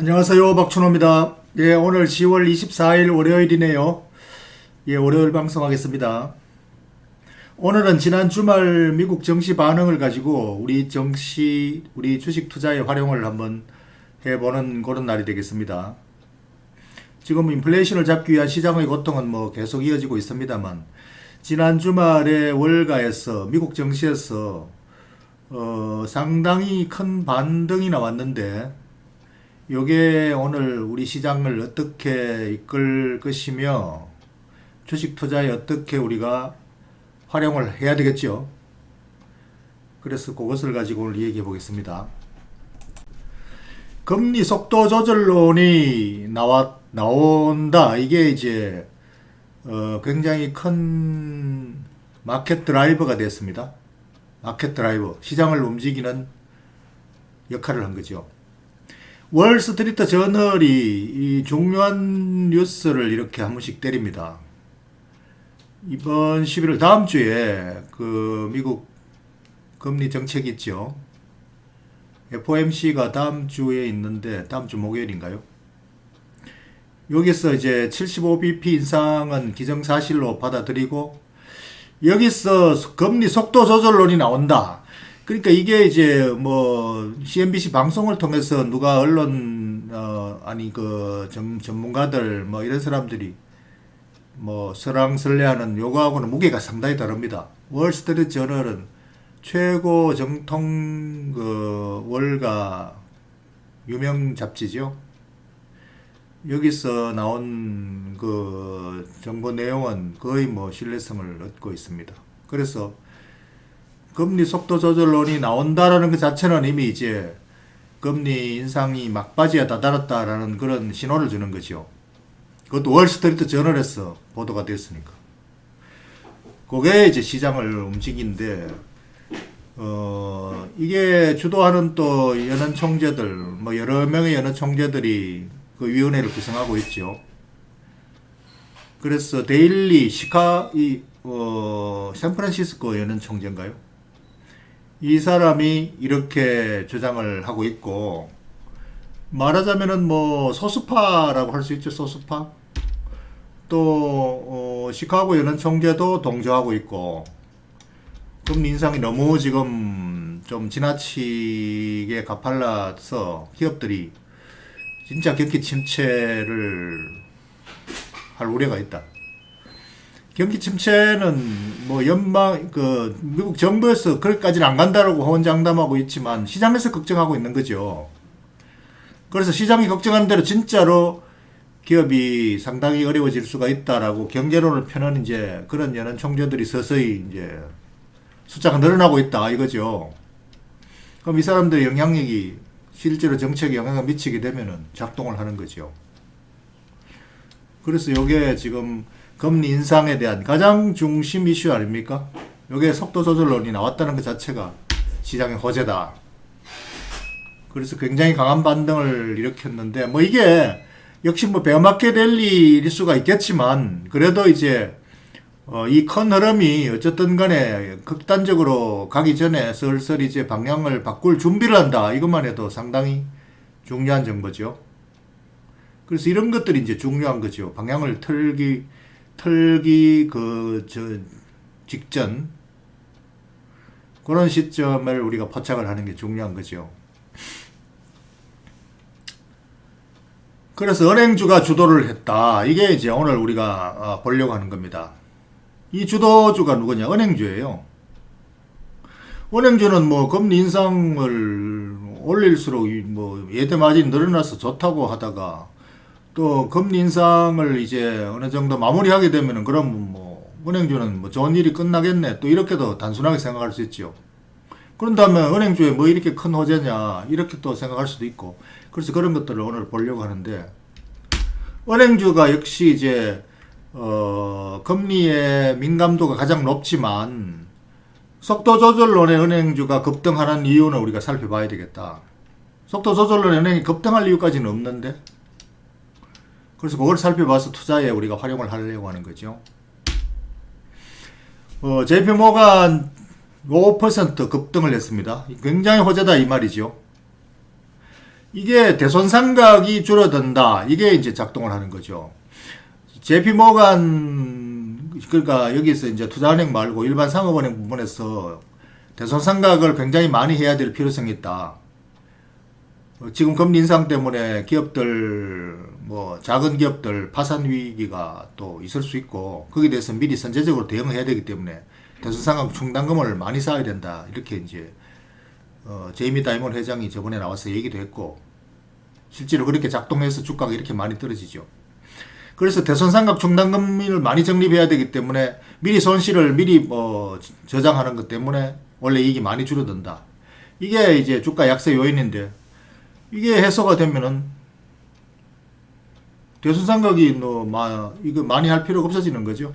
안녕하세요. 박춘호입니다. 예, 오늘 10월 24일 월요일이네요. 예, 월요일 방송하겠습니다. 오늘은 지난 주말 미국 정시 반응을 가지고 우리 정시, 우리 주식 투자의 활용을 한번 해보는 그런 날이 되겠습니다. 지금 인플레이션을 잡기 위한 시장의 고통은 뭐 계속 이어지고 있습니다만, 지난 주말에 월가에서, 미국 정시에서, 어, 상당히 큰 반등이 나왔는데, 요게 오늘 우리 시장을 어떻게 이끌 것이며 주식 투자에 어떻게 우리가 활용을 해야 되겠죠. 그래서 그것을 가지고 오늘 얘기해 보겠습니다. 금리 속도 조절론이 나와 나온다. 이게 이제 어, 굉장히 큰 마켓 드라이버가 됐습니다. 마켓 드라이버 시장을 움직이는 역할을 한 거죠. 월스트리트 저널이 이 중요한 뉴스를 이렇게 한 번씩 때립니다. 이번 11월 다음 주에 그 미국 금리 정책 있죠. FOMC가 다음 주에 있는데 다음 주 목요일인가요? 여기서 이제 75bp 인상은 기정사실로 받아들이고 여기서 금리 속도 조절론이 나온다. 그러니까 이게 이제 뭐 CNBC 방송을 통해서 누가 언론 어 아니 그 전, 전문가들 뭐 이런 사람들이 뭐 설랑설레하는 요거하고는 무게가 상당히 다릅니다. 월스트리트 저널은 최고 정통 그 월가 유명 잡지죠. 여기서 나온 그 정보 내용은 거의 뭐 신뢰성을 얻고 있습니다. 그래서 금리 속도 조절론이 나온다라는 것 자체는 이미 이제 금리 인상이 막바지에 다다랐다라는 그런 신호를 주는 거죠. 그것도 월스트리트 저널에서 보도가 됐으니까. 그게 이제 시장을 움직이는데, 어, 이게 주도하는 또 연은 총재들, 뭐 여러 명의 연은 총재들이 그 위원회를 구성하고 있죠. 그래서 데일리 시카, 이, 어, 샌프란시스코 연은 총재인가요? 이 사람이 이렇게 주장을 하고 있고 말하자면은 뭐 소수파라고 할 수 있죠 소수파 또 어, 시카고 연은 총재도 동조하고 있고 금리 인상이 너무 지금 좀 지나치게 가팔라서 기업들이 진짜 경기 침체를 할 우려가 있다. 경기 침체는 뭐 연방 그 미국 정부에서 그렇게까지는 안 간다라고 호언장담하고 있지만 시장에서 걱정하고 있는 거죠. 그래서 시장이 걱정하는 대로 진짜로 기업이 상당히 어려워질 수가 있다라고 경제론을 펴는 이제 그런 연은 총재들이 서서히 이제 숫자가 늘어나고 있다 이거죠. 그럼 이 사람들의 영향력이 실제로 정책에 영향을 미치게 되면은 작동을 하는 거죠. 그래서 이게 지금 금리 인상에 대한 가장 중심 이슈 아닙니까? 여기에 속도 조절론이 나왔다는 것 자체가 시장의 호재다. 그래서 굉장히 강한 반등을 일으켰는데 뭐 이게 역시 뭐 베어마켓 랠리일 수가 있겠지만 그래도 이제 어, 이 큰 흐름이 어쨌든 간에 극단적으로 가기 전에 슬슬 이제 방향을 바꿀 준비를 한다. 이것만 해도 상당히 중요한 정보죠. 그래서 이런 것들이 이제 중요한 거죠. 방향을 틀기 털기 그 저 직전 그런 시점을 우리가 포착을 하는 게 중요한 거죠. 그래서 은행주가 주도를 했다. 이게 이제 오늘 우리가 어, 보려고 하는 겁니다. 이 주도주가 누구냐? 은행주예요. 은행주는 뭐 금리 인상을 올릴수록 뭐 예대 마진이 늘어나서 좋다고 하다가 또 금리 인상을 이제 어느 정도 마무리하게 되면은 그럼 뭐 은행주는 뭐 좋은 일이 끝나겠네 또 이렇게도 단순하게 생각할 수 있죠. 그런다면 은행주에 뭐 이렇게 큰 호재냐 이렇게 또 생각할 수도 있고 그래서 그런 것들을 오늘 보려고 하는데 은행주가 역시 이제 어 금리의 민감도가 가장 높지만 속도 조절론의 은행주가 급등하는 이유는 우리가 살펴봐야 되겠다. 속도 조절론의 은행이 급등할 이유까지는 없는데 그래서 그걸 살펴봐서 투자에 우리가 활용을 하려고 하는 거죠. 어, JP 모간 5% 급등을 했습니다. 굉장히 호재다 이 말이죠. 이게 대손 상각이 줄어든다. 이게 이제 작동을 하는 거죠. JP 모간 그러니까 여기서 이제 투자은행 말고 일반 상업은행 부분에서 대손 상각을 굉장히 많이 해야 될 필요성이 있다. 어, 지금 금리 인상 때문에 기업들 뭐 작은 기업들 파산 위기가 또 있을 수 있고 거기에 대해서 미리 선제적으로 대응을 해야 되기 때문에 대손 상각 충당금을 많이 쌓아야 된다. 이렇게 이제 어, 제이미 다이몬 회장이 저번에 나와서 얘기도 했고 실제로 그렇게 작동해서 주가가 이렇게 많이 떨어지죠. 그래서 대손상각 충당금을 많이 적립해야 되기 때문에 미리 손실을 미리 뭐 저장하는 것 때문에 원래 이익이 많이 줄어든다. 이게 이제 주가 약세 요인인데 이게 해소가 되면은 대손상각이 뭐 마 이거 많이 할 필요가 없어지는 거죠.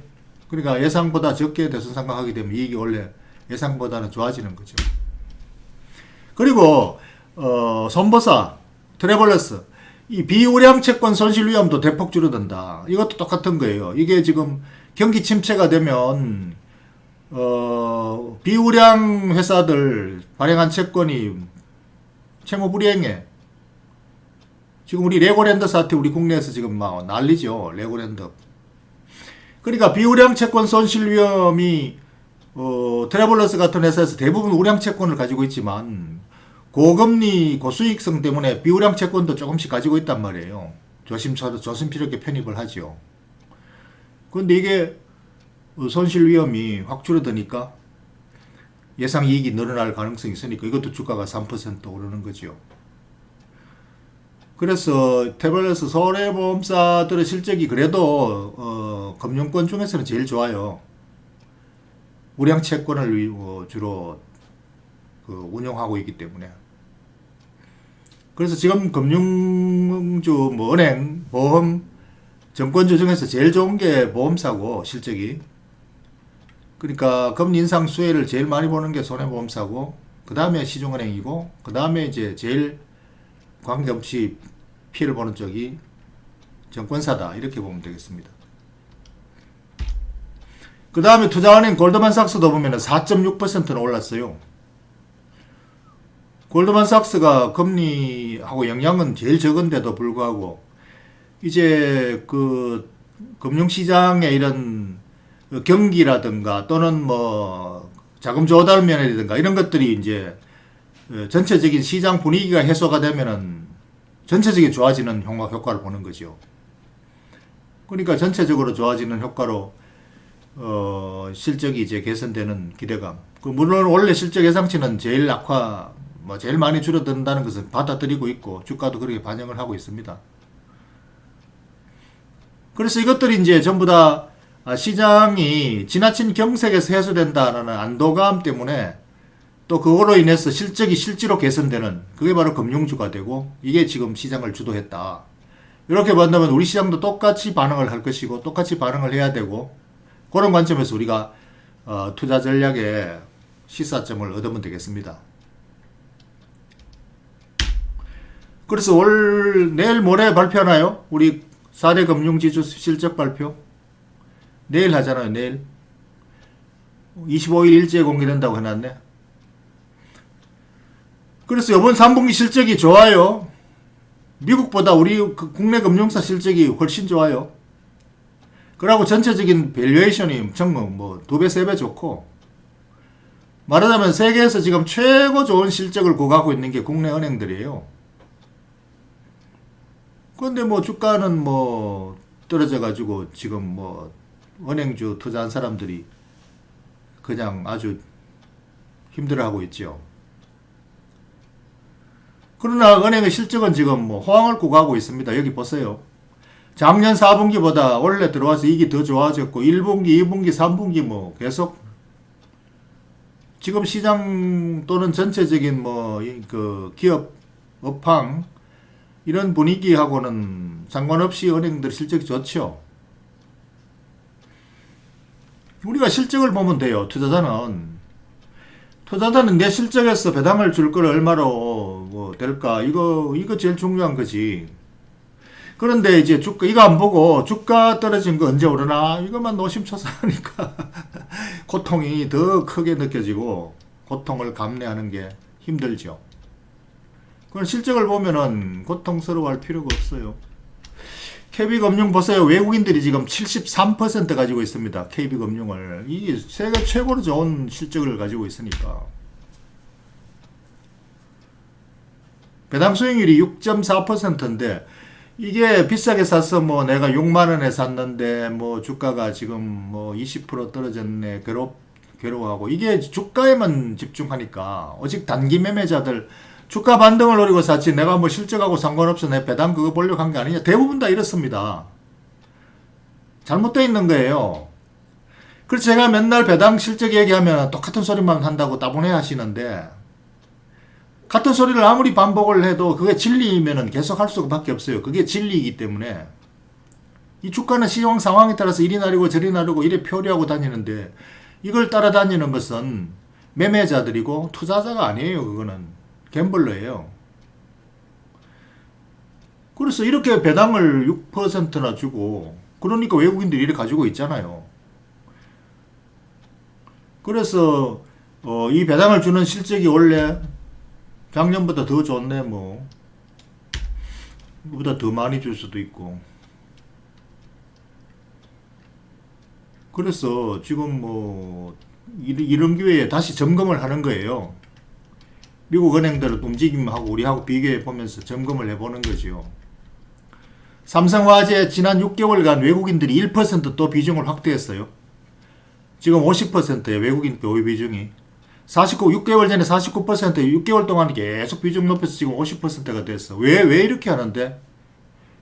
그러니까 예상보다 적게 대손상각하게 되면 이익이 원래 예상보다는 좋아지는 거죠. 그리고 어, 선보사, 트래블러스 이 비우량 채권 손실 위험도 대폭 줄어든다. 이것도 똑같은 거예요. 이게 지금 경기 침체가 되면 어, 비우량 회사들 발행한 채권이 채무 불이행해. 지금 우리 레고랜드 사태 우리 국내에서 지금 막 난리죠. 레고랜드. 그러니까 비우량 채권 손실 위험이 어, 트래블러스 같은 회사에서 대부분 우량 채권을 가지고 있지만 고금리 고수익성 때문에 비우량 채권도 조금씩 가지고 있단 말이에요. 조심스럽게 조심스럽게 편입을 하죠. 그런데 이게 손실 위험이 확 줄어드니까 예상 이익이 늘어날 가능성이 있으니까 이것도 주가가 3% 오르는 거죠. 그래서 태블릿스 손해보험사들의 실적이 그래도 어, 금융권 중에서는 제일 좋아요. 우량 채권을 위- 어, 주로 그 운영하고 있기 때문에. 그래서 지금 금융주, 뭐 은행, 보험, 정권주 중에서 제일 좋은 게 보험사고 실적이. 그러니까 금리 인상 수혜를 제일 많이 보는 게 손해보험사고, 그 다음에 시중은행이고, 그 다음에 이제 제일 관계없이 피해를 보는 쪽이 정권사다 이렇게 보면 되겠습니다. 그 다음에 투자은행 골드만삭스도 보면 4.6%는 올랐어요. 골드만삭스가 금리하고 영향은 제일 적은데도 불구하고 이제 그 금융시장의 이런 경기라든가 또는 뭐 자금 조달 면이라든가 이런 것들이 이제 어, 전체적인 시장 분위기가 해소가 되면은 전체적인 좋아지는 효과, 효과를 보는 거죠. 그러니까 전체적으로 좋아지는 효과로 어, 실적이 이제 개선되는 기대감. 그 물론 원래 실적 예상치는 제일 악화, 뭐 제일 많이 줄어든다는 것을 받아들이고 있고 주가도 그렇게 반영을 하고 있습니다. 그래서 이것들이 이제 전부 다 아, 시장이 지나친 경색에서 해소된다는 안도감 때문에 또 그거로 인해서 실적이 실제로 개선되는 그게 바로 금융주가 되고 이게 지금 시장을 주도했다. 이렇게 본다면 우리 시장도 똑같이 반응을 할 것이고 똑같이 반응을 해야 되고 그런 관점에서 우리가 어, 투자 전략의 시사점을 얻으면 되겠습니다. 그래서 올 내일 모레 발표하나요? 우리 4대 금융지주 실적 발표 내일 하잖아요. 내일 25일 일제에 공개된다고 해놨네. 그래서 이번 3분기 실적이 좋아요. 미국보다 우리 그 국내 금융사 실적이 훨씬 좋아요. 그러고 전체적인 밸류에이션이 정말 뭐두 배, 세 배 좋고 말하자면 세계에서 지금 최고 좋은 실적을 구가하고 있는 게 국내 은행들이에요. 그런데 뭐 주가는 뭐 떨어져 가지고 지금 뭐 은행주 투자한 사람들이 그냥 아주 힘들어하고 있죠. 그러나 은행의 실적은 지금 뭐 호황을 구가하고 있습니다. 여기 보세요. 작년 4분기보다 원래 들어와서 이익이 더 좋아졌고 1분기, 2분기, 3분기 뭐 계속 지금 시장 또는 전체적인 뭐 그 기업 업황 이런 분위기하고는 상관없이 은행들 실적이 좋죠. 우리가 실적을 보면 돼요. 투자자는 투자자는 내 실적에서 배당을 줄 걸 얼마로 뭐 될까 이거 이거 제일 중요한 거지. 그런데 이제 주가 이거 안 보고 주가 떨어진 거 언제 오르나 이것만 노심초사하니까 고통이 더 크게 느껴지고 고통을 감내하는 게 힘들죠. 그런 실적을 보면은 고통스러워할 필요가 없어요. KB금융 보세요. 외국인들이 지금 73% 가지고 있습니다. KB금융을. 이게 세계 최고로 좋은 실적을 가지고 있으니까. 배당 수익률이 6.4%인데 이게 비싸게 샀어 뭐 내가 6만 원에 샀는데 뭐 주가가 지금 뭐 20% 떨어졌네 괴롭 괴로워하고 이게 주가에만 집중하니까 오직 단기 매매자들 주가 반등을 노리고 샀지 내가 뭐 실적하고 상관없어 내 배당 그거 보려고 한 게 아니냐. 대부분 다 이렇습니다. 잘못되어 있는 거예요. 그래서 제가 맨날 배당 실적 얘기하면 똑같은 소리만 한다고 따분해 하시는데 같은 소리를 아무리 반복을 해도 그게 진리이면은 계속 할 수밖에 없어요. 그게 진리이기 때문에 이 주가는 시황 상황에 따라서 이리 나르고 저리 나르고 이래 표류하고 다니는데 이걸 따라다니는 것은 매매자들이고 투자자가 아니에요. 그거는 갬블러예요. 그래서 이렇게 배당을 6%나 주고 그러니까 외국인들이 이래 가지고 있잖아요. 그래서 어, 이 배당을 주는 실적이 원래 작년보다 더 좋네 뭐. 그보다 더 많이 줄 수도 있고. 그래서 지금 뭐 이- 이런 기회에 다시 점검을 하는 거예요. 미국 은행들 움직임하고 우리하고 비교해 보면서 점검을 해보는 거죠 삼성화재 지난 6개월간 외국인들이 1%또 비중을 확대했어요. 지금 50%예요 외국인 보유 비중이 49, 6개월 전에 49%, 6개월 동안 계속 비중 높여서 지금 50%가 됐어. 왜, 왜 이렇게 하는데?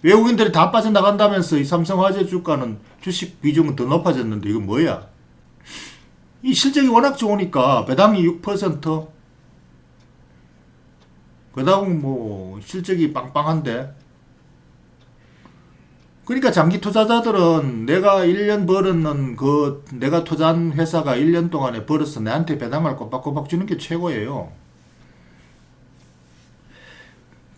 외국인들이 다 빠져나간다면서 이 삼성화재 주가는 주식 비중은 더 높아졌는데 이건 뭐야? 이 실적이 워낙 좋으니까 배당이 6%, 그다음 뭐 실적이 빵빵한데 그러니까 장기 투자자들은 내가 1년 벌었는 그 내가 투자한 회사가 1년 동안에 벌어서 내한테 배당을 꼬박꼬박 주는 게 최고예요.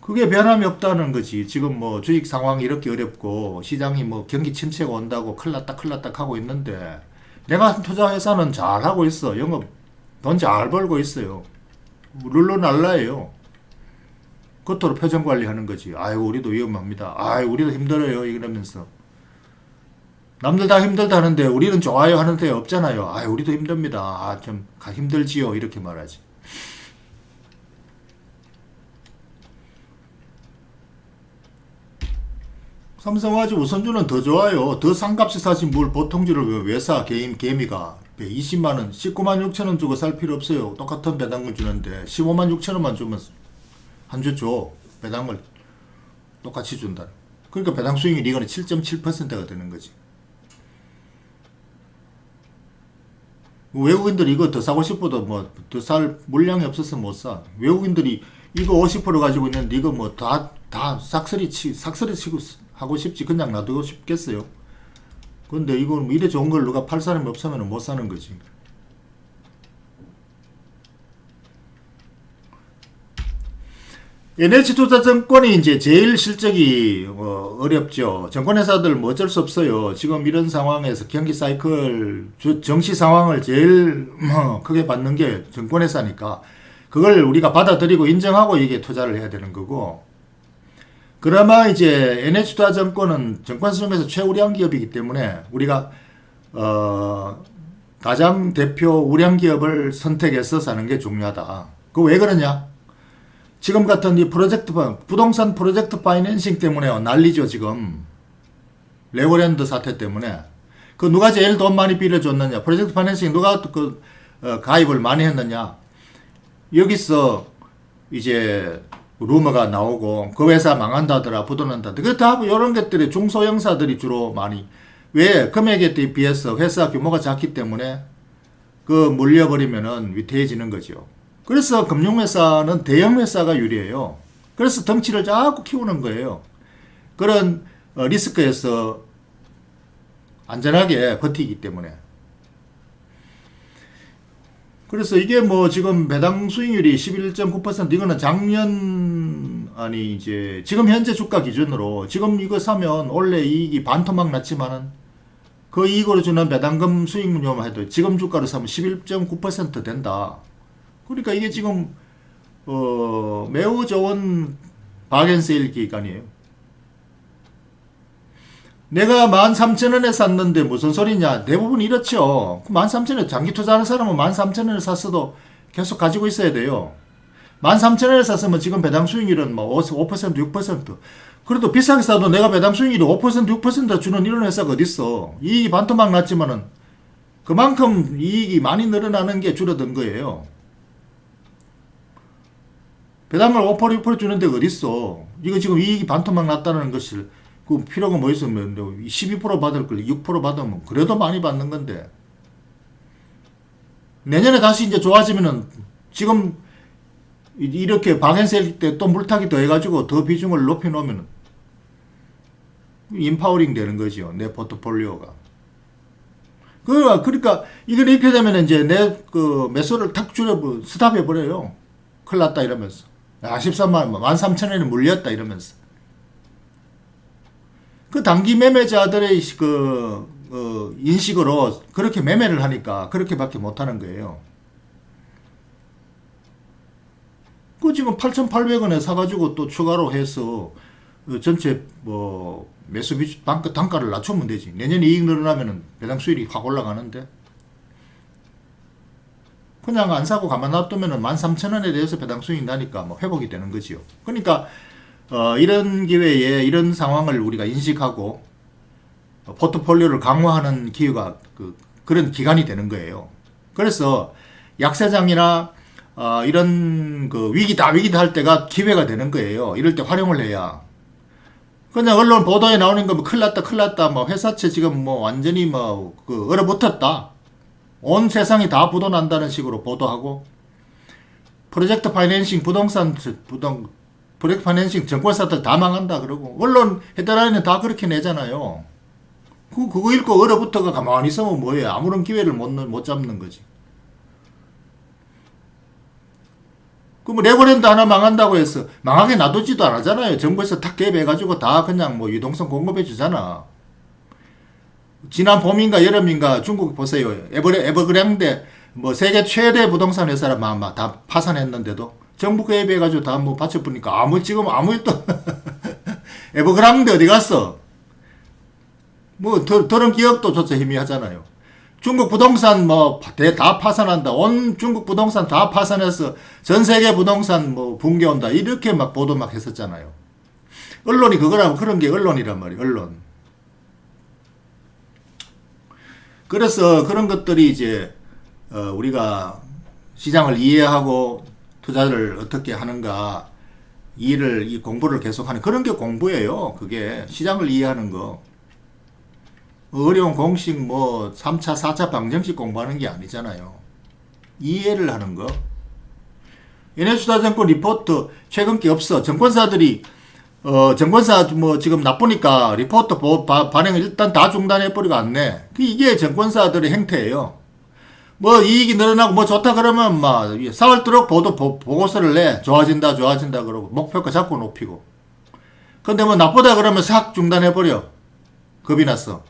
그게 변함이 없다는 거지. 지금 뭐 주식 상황이 이렇게 어렵고 시장이 뭐 경기 침체가 온다고 큰일 났다 큰일 났다 하고 있는데 내가 한 투자 회사는 잘 하고 있어. 영업 돈 잘 벌고 있어요. 룰루날라예요. 겉으로 표정 관리하는 거지. 아이고 우리도 위험합니다. 아이고 우리도 힘들어요. 이러면서 남들 다 힘들다 하는데 우리는 좋아요 하는데 없잖아요. 아 우리도 힘듭니다. 아, 좀 가- 힘들지요. 이렇게 말하지. 삼성화재 우선주는 더 좋아요. 더 싼값에 사신 물 보통주를 왜 사? 개인 개미가 20만 원, 19만 6천 원 주고 살 필요 없어요. 똑같은 배당금 주는데 15만 6천 원만 주면 한 주 줘. 배당을 똑같이 준다. 그러니까 배당 수익률이 이거는 7.7%가 되는 거지. 외국인들이 이거 더 사고 싶어도 뭐 더 살 물량이 없어서 못 사. 외국인들이 이거 50% 가지고 있는데 이거 뭐 다 다 싹쓸이 치 싹쓸이 치고 하고 싶지 그냥 놔두고 싶겠어요. 근데 이건 뭐 이래 좋은 걸 누가 팔 사람이 없으면 못 사는 거지. NH투자증권이 이제 제일 실적이 어, 어렵죠. 증권회사들 뭐 어쩔 수 없어요. 지금 이런 상황에서 경기 사이클 주- 정시 상황을 제일 뭐 크게 받는 게 증권회사니까 그걸 우리가 받아들이고 인정하고 이게 투자를 해야 되는 거고. 그나마 이제 NH투자증권은 증권사 중에서 최우량 기업이기 때문에 우리가 어, 가장 대표 우량 기업을 선택해서 사는 게 중요하다. 그 왜 그러냐? 지금 같은 이 프로젝트 파- 부동산 프로젝트 파이낸싱 때문에 난리죠 지금. 레고랜드 사태 때문에. 그 누가 제일 돈 많이 빌려줬느냐? 프로젝트 파이낸싱 누가 그 어, 가입을 많이 했느냐? 여기서 이제 루머가 나오고 그 회사 망한다더라 부도난다 그다 이런 것들이 중소형사들이 주로 많이. 왜 금액에 비해서 회사 규모가 작기 때문에 그 물려버리면은 위태해지는 거죠. 그래서 금융회사는 대형회사가 유리해요. 그래서 덩치를 자꾸 키우는 거예요. 그런 어, 리스크에서 안전하게 버티기 때문에. 그래서 이게 뭐 지금 배당 수익률이 11.9% 이거는 작년 아니 이제 지금 현재 주가 기준으로 지금 이거 사면 원래 이익이 반토막 났지만은 그 이익으로 주는 배당금 수익률만 해도 지금 주가로 사면 11.9% 된다. 그러니까 이게 지금 어, 매우 좋은 바겐세일 기간이에요. 내가 13,000원에 샀는데 무슨 소리냐? 대부분 이렇죠. 13,000원에 장기 투자하는 사람은 13,000원에 샀어도 계속 가지고 있어야 돼요. 13,000원에 샀으면 지금 배당 수익률은 뭐 5%, 6%. 그래도 비싸게 사도 내가 배당 수익률이 5%, 6% 주는 이런 회사가 어딨어. 이익이 반토막 났지만은 그만큼 이익이 많이 늘어나는 게 줄어든 거예요. 배당을 5% 6% 주는 데가 어딨어. 이거 지금 이익이 반토막 났다는 것을 그 필요가 뭐 있으면 12% 받을 걸 6% 받으면 그래도 많이 받는 건데. 내년에 다시 이제 좋아지면은 지금 이- 이렇게 방hen세일 때또 물타기 더 해가지고 더 비중을 높여 놓으면 인파워링 되는 거죠 내 포트폴리오가. 그 그러니까 이게 이렇게 되면 이제 내 그 매수를 탁 줄여 스탑해 버려요. 큰일 났다 이러면서 아 13만 원 13,000원에 물렸다 이러면서 그 단기 매매자들의 그 어, 인식으로 그렇게 매매를 하니까 그렇게밖에 못하는 거예요. 그 지금 8,800원에 사가지고 또 추가로 해서 어, 전체 뭐 매수 비중 단가, 단가를 낮추면 되지. 내년 이익 늘어나면은 배당 수익이 확 올라가는데. 그냥 안 사고 가만 놔두면은 13,000원에 대해서 배당 수익이 나니까 뭐 회복이 되는 거지요. 그러니까 어, 이런 기회에 이런 상황을 우리가 인식하고 어, 포트폴리오를 강화하는 기회가 그, 그런 기간이 되는 거예요. 그래서 약세장이나 어, 이런 그 위기다 위기다 할 때가 기회가 되는 거예요. 이럴 때 활용을 해야. 그냥 언론 보도에 나오는 거뭐 큰일 났다 큰일 났다 뭐 회사채 지금 뭐 완전히 뭐 그 얼어붙었다. 온 세상이 다 부도난다는 식으로 보도하고 프로젝트 파이낸싱 부동산 부동 프로젝트 파이낸싱 정권사들 다 망한다 그러고 언론 헤드라인은 다 그렇게 내잖아요. 그 그거 읽고 얼어붙어가 가만히 있으면 뭐예요? 아무런 기회를 못, 넣- 못 잡는 거지. 그뭐 레고랜드 하나 망한다고 해서 망하게 놔두지도 않았잖아요. 정부에서 탁 개입해가지고 다 그냥 뭐 유동성 공급해 주잖아. 지난 봄인가 여름인가 중국 보세요. 에버레, 에버그랜드 뭐 세계 최대 부동산 회사를 막, 막다 파산했는데도 정부 개입해 가지고 다 뭐 받쳐 보니까 아무 지금 아무 일도 에버그랜드 어디 갔어? 뭐 더, 더런 기업도 조차 희미하잖아요. 중국 부동산 뭐 다 파산한다. 온 중국 부동산 다 파산해서 전 세계 부동산 뭐 붕괴 온다. 이렇게 막 보도 막 했었잖아요. 언론이 그거라면 그런 게 언론이란 말이에요. 언론. 그래서 그런 것들이 이제 어, 우리가 시장을 이해하고 투자를 어떻게 하는가 이를 이 공부를 계속하는 그런 게 공부예요. 그게 시장을 이해하는 거. 어려운 공식 뭐 3차, 4차 방정식 공부하는 게 아니잖아요. 이해를 하는 거. 연해수다증권 리포트 최근 게 없어. 정권사들이 어 정권사 뭐 지금 나쁘니까 리포트 보, 바, 반응을 일단 다 중단해 버리고 안 내. 그 이게 정권사들의 행태예요. 뭐 이익이 늘어나고 뭐 좋다 그러면 막 싸울도록 보도 보, 보고서를 내 좋아진다 좋아진다 그러고 목표가 자꾸 높이고. 근데 뭐 나쁘다 그러면 싹 중단해 버려. 겁이 났어.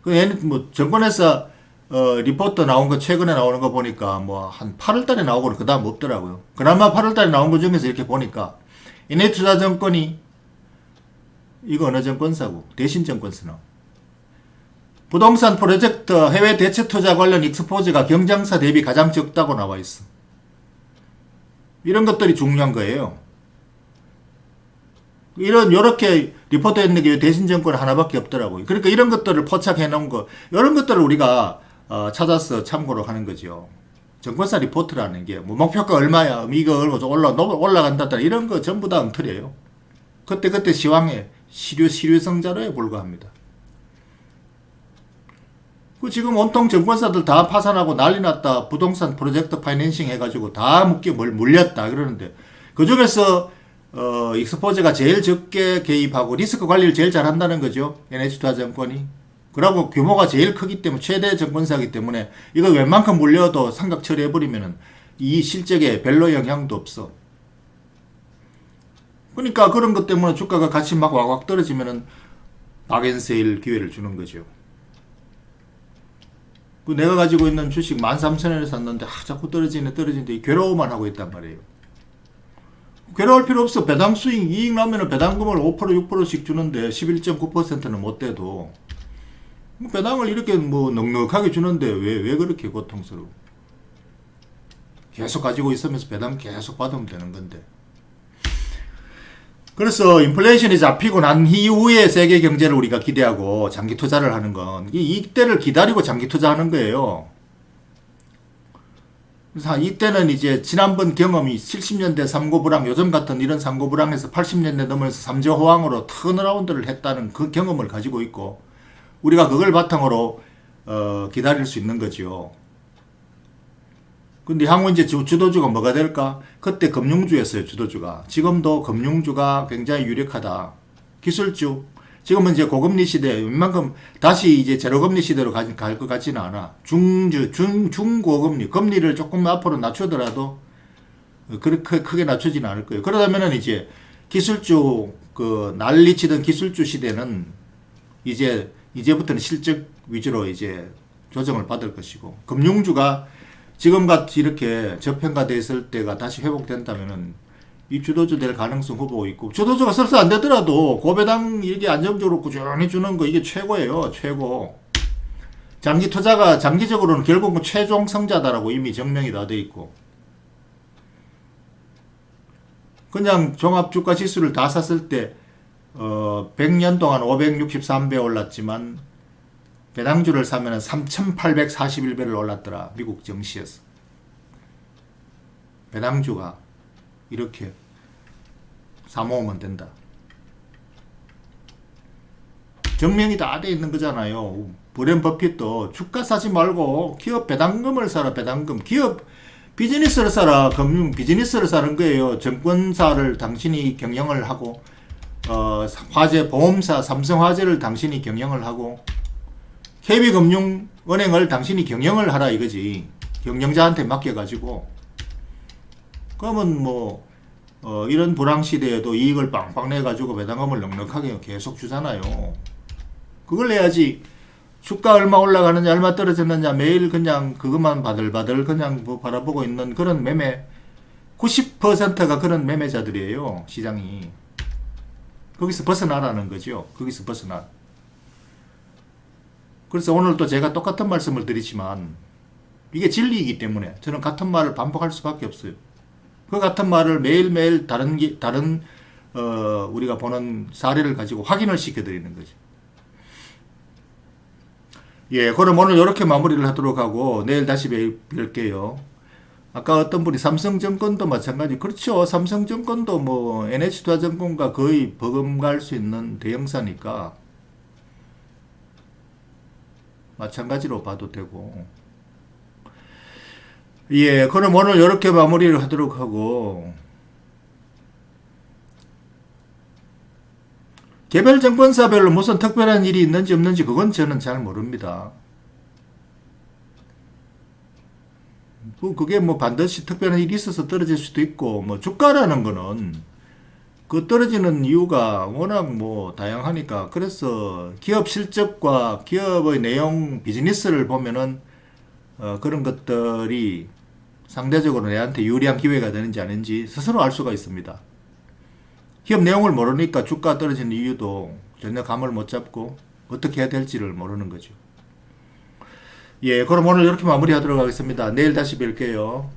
그 얘는 뭐 정권에서 어 리포트 나온 거 최근에 나오는 거 보니까 뭐 한 8월 달에 나오고는 그다음 없더라고요. 그나마 8월 달에 나온 거 중에서 이렇게 보니까 인해투자증권이 이거 어느 정권사고 대신 정권사나 부동산 프로젝트 해외 대체 투자 관련 익스포즈가 경쟁사 대비 가장 적다고 나와 있어. 이런 것들이 중요한 거예요. 이런 요렇게 리포트 했는 게 대신 정권 하나밖에 없더라고요. 그러니까 이런 것들을 포착해 놓은 거 이런 것들을 우리가 어, 찾아서 참고로 하는 거죠. 정권사 리포트라는 게 뭐 목표가 얼마야, 이거 얼마 올라 올라간다 이런 거 전부 다 엉터리예요. 그때 그때 시황에 시류 시류성자로에 불과합니다. 그 지금 온통 정권사들 다 파산하고 난리 났다. 부동산 프로젝트 파이낸싱 해가지고 다 묶여 물- 물렸다 그러는데 그 중에서 어, 익스포즈가 제일 적게 개입하고 리스크 관리를 제일 잘한다는 거죠. NH투자증권이. 그러고 규모가 제일 크기 때문에 최대 정권사이기 때문에 이거 웬만큼 물려도 삼각 처리해버리면은 이 실적에 별로 영향도 없어. 그러니까 그런 것 때문에 주가가 같이 막 와각 떨어지면은 박앤세일 기회를 주는 거죠. 그 내가 가지고 있는 주식 13,000원에 샀는데 아, 자꾸 떨어지네 떨어지는데 괴로워만 하고 있단 말이에요. 괴로울 필요 없어. 배당 수익 이익 나면은 배당금을 5% 6%씩 주는데 11.9%는 못 돼도 뭐 배당을 이렇게 뭐 넉넉하게 주는데 왜 왜 그렇게 고통스러워? 계속 가지고 있으면서 배당 계속 받으면 되는 건데. 그래서 인플레이션이 잡히고 난 이후에 세계 경제를 우리가 기대하고 장기 투자를 하는 건이 이때를 기다리고 장기 투자하는 거예요. 그래서 이때는 이제 지난번 경험이 70년대 삼고불황 요즘 같은 이런 삼고불황에서 80년대 넘어서 삼저호황으로 턴어라운드를 했다는 그 경험을 가지고 있고 우리가 그걸 바탕으로 어, 기다릴 수 있는 거죠. 근데 향후 이제 주, 주도주가 뭐가 될까? 그때 금융주였어요, 주도주가. 지금도 금융주가 굉장히 유력하다. 기술주. 지금은 이제 고금리 시대, 웬만큼 다시 이제 제로금리 시대로 갈 것 같지는 않아. 중주, 중, 중고금리. 금리를 조금 앞으로 낮추더라도 그렇게 크게 낮추지는 않을 거예요. 그러다면은 이제 기술주, 그 난리치던 기술주 시대는 이제, 이제부터는 실적 위주로 이제 조정을 받을 것이고, 금융주가 지금같이 이렇게 저평가돼 있을 때가 다시 회복된다면은 이 주도주 될 가능성 후보가 있고 주도주가 설사 안 되더라도 고배당 이게 안정적으로 꾸준히 주는 거 이게 최고예요 최고. 장기 투자가 장기적으로는 결국은 최종 성자다라고 이미 증명이 다 돼 있고. 그냥 종합주가 지수를 다 샀을 때 어, 100년 동안 563배 올랐지만 배당주를 사면은 3,841배를 올랐더라. 미국 증시에서. 배당주가 이렇게 사모으면 된다. 증명이 다 돼 있는 거잖아요. 브랜 버핏도 주가 사지 말고 기업 배당금을 사라. 배당금. 기업 비즈니스를 사라. 금융 비즈니스를 사는 거예요. 증권사를 당신이 경영을 하고 어, 화재 보험사 삼성화재를 당신이 경영을 하고 KB금융은행을 당신이 경영을 하라 이거지. 경영자한테 맡겨가지고. 그러면 뭐, 어, 이런 불황 시대에도 이익을 빵빵 내가지고 배당금을 넉넉하게 계속 주잖아요. 그걸 해야지. 주가 얼마 올라가느냐, 얼마 떨어졌느냐, 매일 그냥 그것만 바들바들 그냥 뭐 바라보고 있는 그런 매매. 90%가 그런 매매자들이에요, 시장이. 거기서 벗어나라는 거죠. 거기서 벗어나. 그래서 오늘 또 제가 똑같은 말씀을 드리지만 이게 진리이기 때문에 저는 같은 말을 반복할 수밖에 없어요. 그 같은 말을 매일매일 다른 기, 다른 어, 우리가 보는 사례를 가지고 확인을 시켜드리는 거죠. 예, 그럼 오늘 이렇게 마무리를 하도록 하고 내일 다시 뵐- 뵐게요. 아까 어떤 분이 삼성증권도 마찬가지. 그렇죠. 삼성증권도 뭐 NH투자증권과 거의 버금갈 수 있는 대형사니까 마찬가지로 봐도 되고. 예, 그럼 오늘 이렇게 마무리를 하도록 하고. 개별 정권사별로 무슨 특별한 일이 있는지 없는지 그건 저는 잘 모릅니다. 그게 뭐 반드시 특별한 일이 있어서 떨어질 수도 있고 뭐 주가라는 거는 그 떨어지는 이유가 워낙 뭐 다양하니까 그래서 기업 실적과 기업의 내용 비즈니스를 보면은 어 그런 것들이 상대적으로 내한테 유리한 기회가 되는지 아닌지 스스로 알 수가 있습니다. 기업 내용을 모르니까 주가 떨어지는 이유도 전혀 감을 못 잡고 어떻게 해야 될지를 모르는 거죠. 예, 그럼 오늘 이렇게 마무리하도록 하겠습니다. 내일 다시 뵐게요.